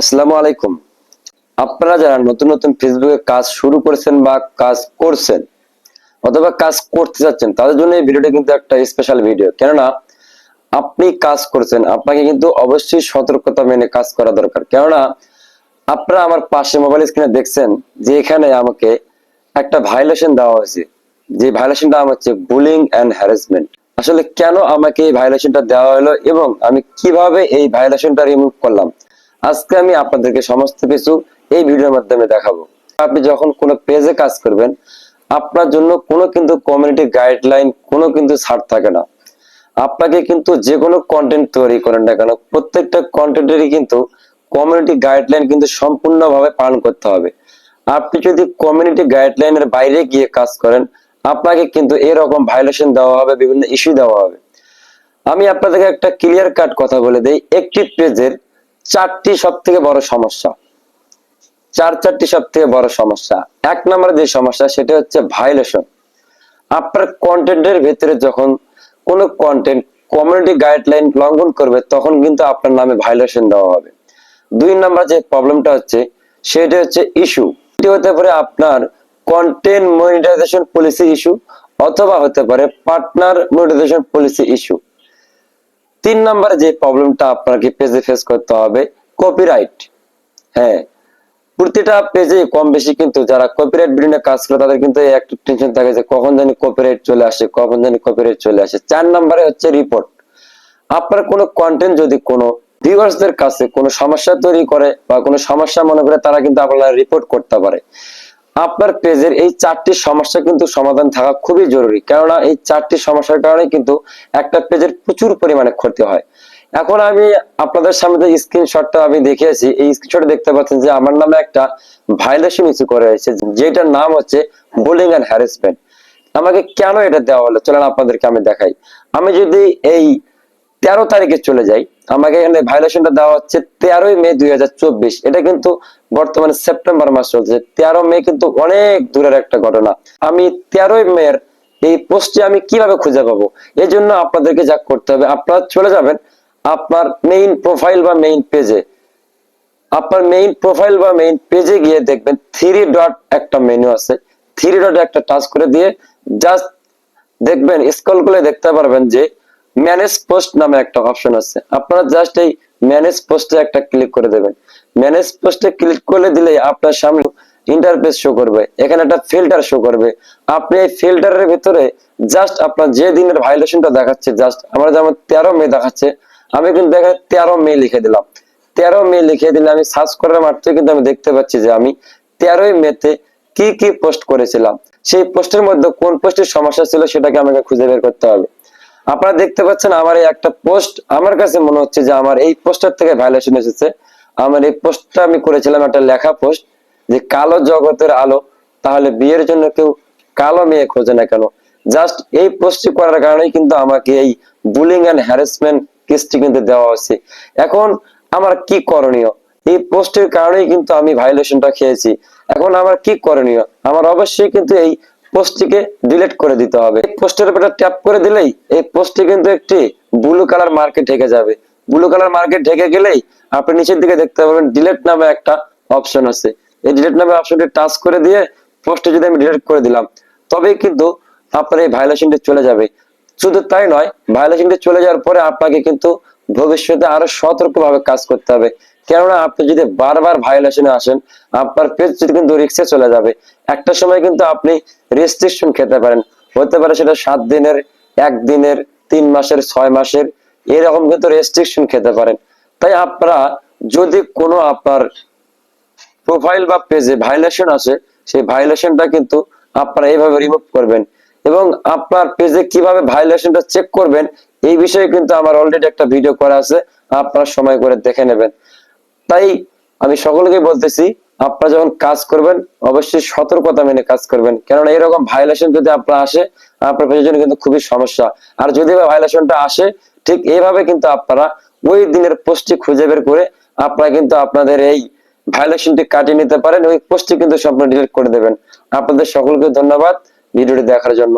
আসসালামু আলাইকুম। আপনারা যারা নতুন নতুন ফেসবুকে কাজ শুরু করেছেন বা কাজ করছেন অথবা কাজ করতে যাচ্ছেন, তাদের জন্য এই ভিডিওটা কিন্তু একটা স্পেশাল ভিডিও কেননা, আপনি কাজ করছেন, আপনাকে কিন্তু অবশ্যই সতর্কতা মেনে কাজ করা দরকার। কেননা, আপনারা আমার পাশে মোবাইল স্ক্রিনে দেখছেন যে এখানে আমাকে একটা ভাইলেশন দেওয়া হয়েছে। যে ভাইলেশনটা আমার হচ্ছে বুলিং অ্যান্ড হ্যারাসমেন্ট আসলে কেন আমাকে এই ভাইলেশনটা দেওয়া হলো এবং আমি কীভাবে এই ভাইলেশনটা রিমুভ করলাম? আজকে আমি আপনাদেরকে সমস্ত কিছু এই ভিডিওর মাধ্যমে দেখাবো। আপনি যখন কোনো পেজে কাজ করবেন, আপনার জন্য কোনো কিন্তু কমিউনিটি গাইডলাইন কোনো কিন্তু ছাড় থাকে না। আপনাকে কিন্তু যে কোনো কন্টেন্ট তৈরি করেন না কেন, প্রত্যেকটা কন্টেন্টেরই কিন্তু কমিউনিটি গাইডলাইন কিন্তু সম্পূর্ণভাবে পালন করতে হবে। আপনি যদি কমিউনিটি গাইডলাইনের বাইরে গিয়ে কাজ করেন, আপনাকে কিন্তু এরকম ভাইলেশন দেওয়া হবে, বিভিন্ন ইস্যু দেওয়া হবে। আমি আপনাদেরকে একটা ক্লিয়ার কাট কথা বলে দেই। একটি পেজের চারটি সব থেকে বড় সমস্যা। চার চারটি সব থেকে বড় সমস্যা। এক নম্বরে যে সমস্যা, সেটা হচ্ছে ভাইলেশন আপনার কন্টেন্টের ভিতরে যখন কোনো কন্টেন্ট কমিউনিটি গাইডলাইন লঙ্ঘন করবে, তখন কিন্তু আপনার নামে ভাইলেশন দেওয়া হবে। দুই নাম্বার যে প্রবলেমটা হচ্ছে, সেটা হচ্ছে ইস্যু হতে পারে আপনার কন্টেন্ট মনিটাইজেশন পলিসি ইস্যু অথবা হতে পারে পার্টনার মনিটাইজেশন পলিসি ইস্যু তিন নম্বরে যে প্রবলেমটা আপনাকে পেজে ফেস করতে হবে কপিরাইট হ্যাঁ প্রতিটা পেজে কম বেশি কিন্তু যারা কপিরাইট ভিডিও কাজ করে, তাদের কিন্তু একটা টেনশন থাকে যে কখন জানি কপিরাইট চলে আসে, কখন জানি কপিরাইট চলে আসে। চার নম্বরে হচ্ছে রিপোর্ট আপনার কোনো কন্টেন্ট যদি কোনো ভিউয়ার্সদের কাছে কোনো সমস্যা তৈরি করে বা কোনো সমস্যা মনে করে, তারা কিন্তু আপনার রিপোর্ট করতে পারে। আপনার পেজের এই চারটি সমস্যা কিন্তু সমাধান থাকা খুবই জরুরি। কেননা এই চারটি সমস্যার কারণে কিন্তু একটা পেজের প্রচুর পরিমাণে ক্ষতি হয়। এখন আমি আপনাদের সামনে যে স্ক্রিনশটটা আমি দেখিয়েছি, এই স্ক্রিনশটে দেখতে পাচ্ছেন যে আমার নামে একটা ভাইলেশন ইস্যু করে হয়েছে যেটার নাম হচ্ছে বুলিং অ্যান্ড হ্যারাসমেন্ট আমাকে কেন এটা দেওয়া হলো? চলেন আপনাদেরকে আমি দেখাই। আমি যদি এই তেরো তারিখে চলে যাই আমাকে এখানে ভাইলেশনটা দেওয়া হচ্ছে তেরোই মে দুই হাজার চব্বিশ। এটা কিন্তু বর্তমানে সেপ্টেম্বর মাস চলছে। তেরো মে কিন্তু অনেক দূরের একটা ঘটনা। আমি তেরোই মের এই পোস্টে আমি কীভাবে খুঁজে পাবো? এই জন্য আপনাদেরকে যা করতে হবে, আপনারা চলে যাবেন আপনার মেইন প্রোফাইল বা মেইন পেজে আপনার মেইন প্রোফাইল বা মেইন পেজে গিয়ে দেখবেন থ্রি ডট একটা মেনু আছে। থ্রি ডট একটা টাচ করে দিয়ে জাস্ট দেখবেন স্ক্রল করে দেখতে পারবেন যে ম্যানেজ পোস্ট নামে একটা অপশন আছে। আপনারা জাস্ট এই ম্যানেজ পোস্টে একটা ক্লিক করে দেবেন। ম্যানেজ পোস্টে ক্লিক করে দিলে আপনার সামনে ইন্টারফেস শো করবে। এখানে একটা ফিল্টার শো করবে। আপনি এই ফিল্টারের ভিতরে জাস্ট আপনার যে দিনের ভাইলেশনটা দেখাচ্ছে জাস্ট আমরা যেমন তেরো মে দেখাচ্ছে, আমি কিন্তু দেখা তেরো মে লিখে দিলাম। তেরো মে লিখে দিলে আমি সার্চ করার মাত্র কিন্তু আমি দেখতে পাচ্ছি যে আমি তেরোই মেতে কি কি পোস্ট করেছিলাম। সেই পোস্টের মধ্যে কোন পোস্টের সমস্যা ছিল সেটাকে আমাকে খুঁজে বের করতে হবে। আপনারা দেখতে পাচ্ছেন আমার এই একটা পোস্ট। আমার কাছে মনে হচ্ছে যে আমার এই পোস্টার থেকে ভাইলেশন এসেছে। আমার এই পোস্টটা আমি করেছিলাম একটা লেখা পোস্ট যে কালো জগতের আলো, তাহলে বিয়ের জন্য কেউ কালো মেয়ে খোঁজে না কেন? জাস্ট এই পোস্টটি করার কারণেই কিন্তু আমাকে এই বুলিং এন্ড হ্যারাসমেন্ট কেসটি কিন্তু দেওয়া হচ্ছে এখন আমার কি করণীয়? এই পোস্টের কারণেই কিন্তু আমি ভাইলেশনটা খেয়েছি। এখন আমার কি করণীয়? আমার অবশ্যই কিন্তু এই পোস্টটিকে ডিলিট করে দিতে হবে। পোস্টের উপরে ট্যাপ করে দিলেই এই পোস্টটি কিন্তু একটি ব্লু কালার মার্কে ঢেকে যাবে। ব্লু কালার মার্কে ঢেকে গেলেই আপনি নিচের দিকে দেখতে পাবেন ডিলিট নামে একটা অপশন আছে। এই ডিলিট নামে অপশনটি টাচ করে দিয়ে পোস্টে যদি আমি ডিলিট করে দিলাম, তবেই কিন্তু আপনার এই ভাইলেশনটি চলে যাবে। শুধু তাই নয় ভাইলেশনটি চলে যাওয়ার পরে আপনাকে কিন্তু ভবিষ্যতে আরও সতর্কভাবে কাজ করতে হবে। কেননা আপনি যদি বারবার ভাইলেশনে আসেন, আপনার পেজ যদি কিন্তু রিক্সে চলে যাবে। একটা সময় কিন্তু আপনি রেস্ট্রিকশন খেতে পারেন। হতে পারে সেটা সাত দিনের, এক দিনের, তিন মাসের, ছয় মাসের, এরকম কিন্তু রেস্ট্রিকশন খেতে পারেন। তাই আপনারা যদি কোনো আপনার প্রোফাইল বা পেজে ভাইলেশন আছে সেই ভায়োলেশনটা কিন্তু আপনারা এইভাবে রিমুভ করবেন। এবং আপনার পেজে কীভাবে ভাইলেশনটা চেক করবেন, এই বিষয়ে কিন্তু আমার অলরেডি একটা ভিডিও করা আছে, আপনারা সময় করে দেখে নেবেন। তাই আমি সকলকে বলতেছি, আপনারা যখন কাজ করবেন, অবশ্যই সতর্কতা মেনে কাজ করবেন। কেননা এরকম ভাইলেশন যদি আপনার আসে, আপনার পেজের জন্য কিন্তু খুবই সমস্যা। আর যদি ভাইলেশনটা আসে, ঠিক এইভাবে কিন্তু আপনারা ওই দিনের পোস্টটি খুঁজে বের করে আপনারা কিন্তু আপনাদের এই ভাইলেশনটি কাটিয়ে নিতে পারেন ওই পোস্টটি কিন্তু সম্পূর্ণ ডিলিট করে দেবেন। আপনাদের সকলকে ধন্যবাদ। ভিডিওটি দেখার জন্য।